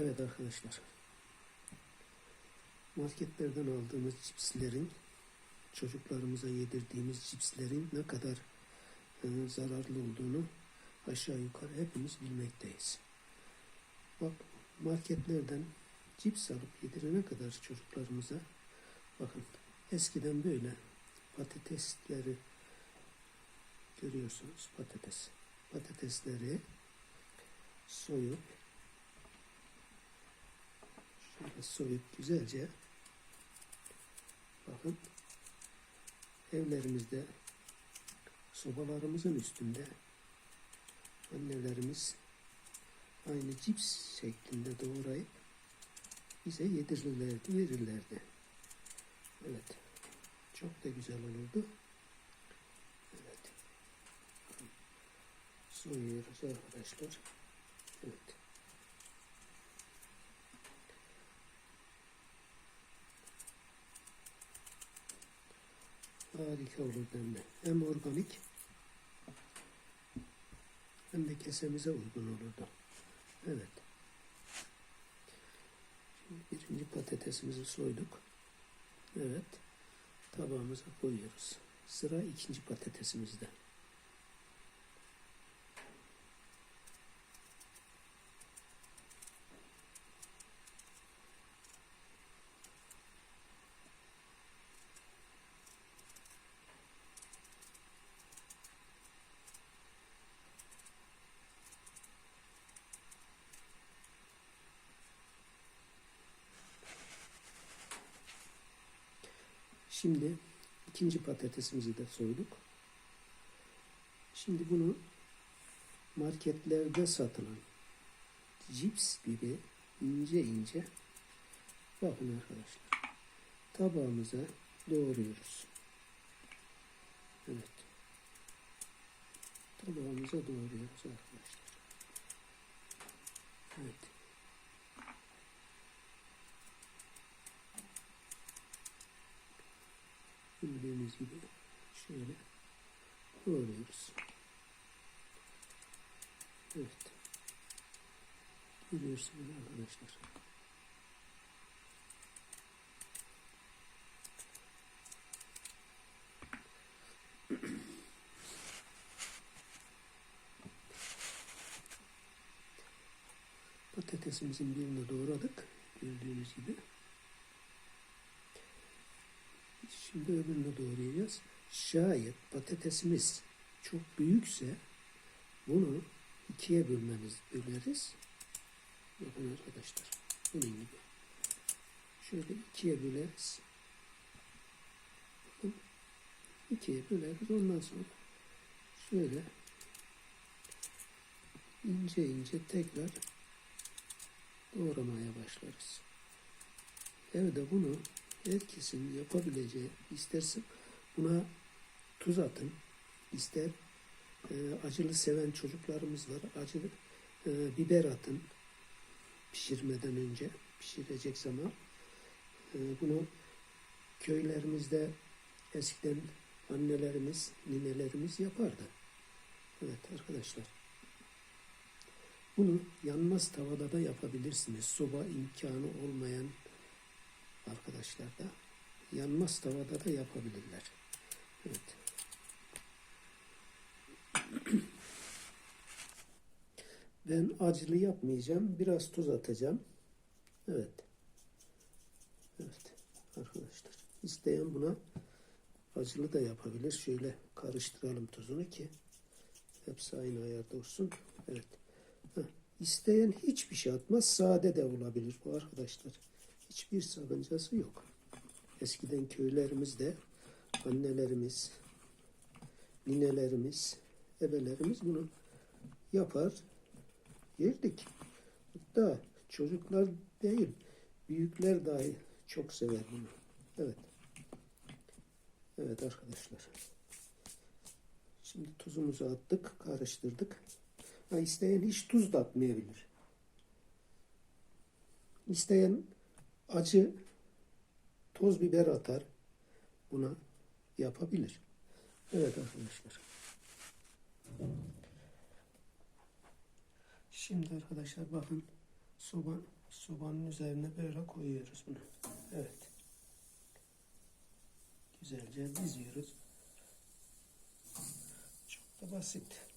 Evet arkadaşlar. Marketlerden aldığımız cipslerin çocuklarımıza yedirdiğimiz cipslerin ne kadar e, zararlı olduğunu aşağı yukarı hepimiz bilmekteyiz. Bak marketlerden cips alıp yedirene kadar çocuklarımıza bakın eskiden böyle patatesleri görüyorsunuz patates. Patatesleri soyup şöyle soyup güzelce bakın evlerimizde sobalarımızın üstünde annelerimiz aynı cips şeklinde doğrayıp bize yedirirlerdi, verirlerdi. Evet. Çok da güzel olurdu. Evet. Soyuyoruz arkadaşlar. Evet. Harika olur hem de. Hem organik hem de kesemize uygun olurdu. Evet. Şimdi birinci patatesimizi soyduk. Evet. Tabağımıza koyuyoruz. Sıra ikinci patatesimizde. Şimdi ikinci patatesimizi de soyduk. Şimdi bunu marketlerde satılan cips gibi ince ince bakın arkadaşlar tabağımıza doğruyoruz. Evet. Tabağımıza doğruyoruz arkadaşlar. Evet. Bildiğiniz gibi şöyle doğruyoruz. Evet. Görüyorsunuz arkadaşlar. Patatesimizin birini doğradık. Gördüğünüz gibi. Şimdi öbürünü doğrayacağız. Şayet patatesimiz çok büyükse bunu ikiye bölmemiz böleriz. Bakın arkadaşlar. Bunun gibi. Şöyle ikiye böleriz. Bakın. ikiye böleriz. Ondan sonra şöyle ince ince tekrar doğramaya başlarız. Evde bunu herkesin yapabileceği istersin buna tuz atın ister e, acılı seven çocuklarımız var acılı e, biber atın pişirmeden önce pişirecek zaman. E, bunu köylerimizde eskiden annelerimiz ninelerimiz yapardı. Evet arkadaşlar. Bunu yanmaz tavada da yapabilirsiniz. Soba imkanı olmayan arkadaşlar da yanmaz tavada da yapabilirler. Evet. Ben acılı yapmayacağım. Biraz tuz atacağım. Evet. Evet arkadaşlar. İsteyen buna acılı da yapabilir. Şöyle karıştıralım tuzunu ki hepsi aynı ayarda olsun. Evet. Heh. İsteyen hiçbir şey atmaz. Sade de olabilir bu arkadaşlar hiçbir sakıncası yok. Eskiden köylerimizde annelerimiz, ninelerimiz, ebelerimiz bunu yapar, yerdik. Hatta çocuklar değil, büyükler dahi çok sever bunu. Evet. Evet arkadaşlar. Şimdi tuzumuzu attık, karıştırdık. Ha, isteyen hiç tuz da atmayabilir. İsteyen acı toz biber atar buna yapabilir. Evet arkadaşlar. Şimdi arkadaşlar bakın soba, sobanın üzerine böyle koyuyoruz bunu. Evet. Güzelce diziyoruz. Çok da basit.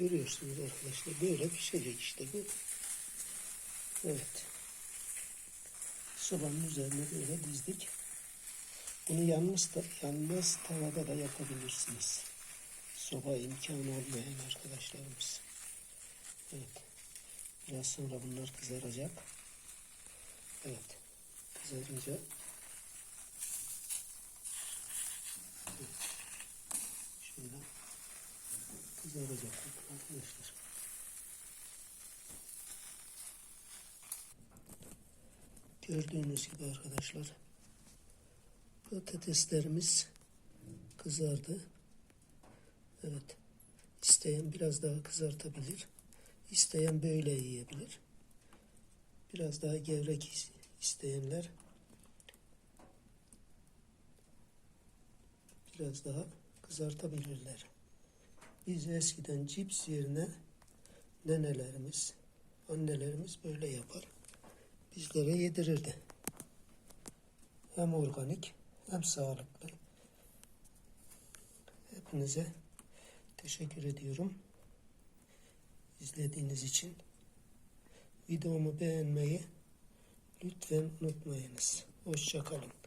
Görüyorsunuz arkadaşlar böyle pişecek işte bu. Evet. Sobanın üzerine böyle dizdik. Bunu yanmaz, yanmaz tavada da yapabilirsiniz. Soba imkanı olmayan arkadaşlarımız. Evet. Biraz sonra bunlar kızaracak. Evet. Kızarınca Evet. şöyle kızaracak arkadaşlar. Gördüğünüz gibi arkadaşlar patateslerimiz kızardı. Evet. İsteyen biraz daha kızartabilir. İsteyen böyle yiyebilir. Biraz daha gevrek is- isteyenler biraz daha kızartabilirler. Biz eskiden cips yerine nenelerimiz, annelerimiz böyle yapar. Bizlere yedirirdi. Hem organik hem sağlıklı. Hepinize teşekkür ediyorum. İzlediğiniz için. Videomu beğenmeyi lütfen unutmayınız. Hoşçakalın.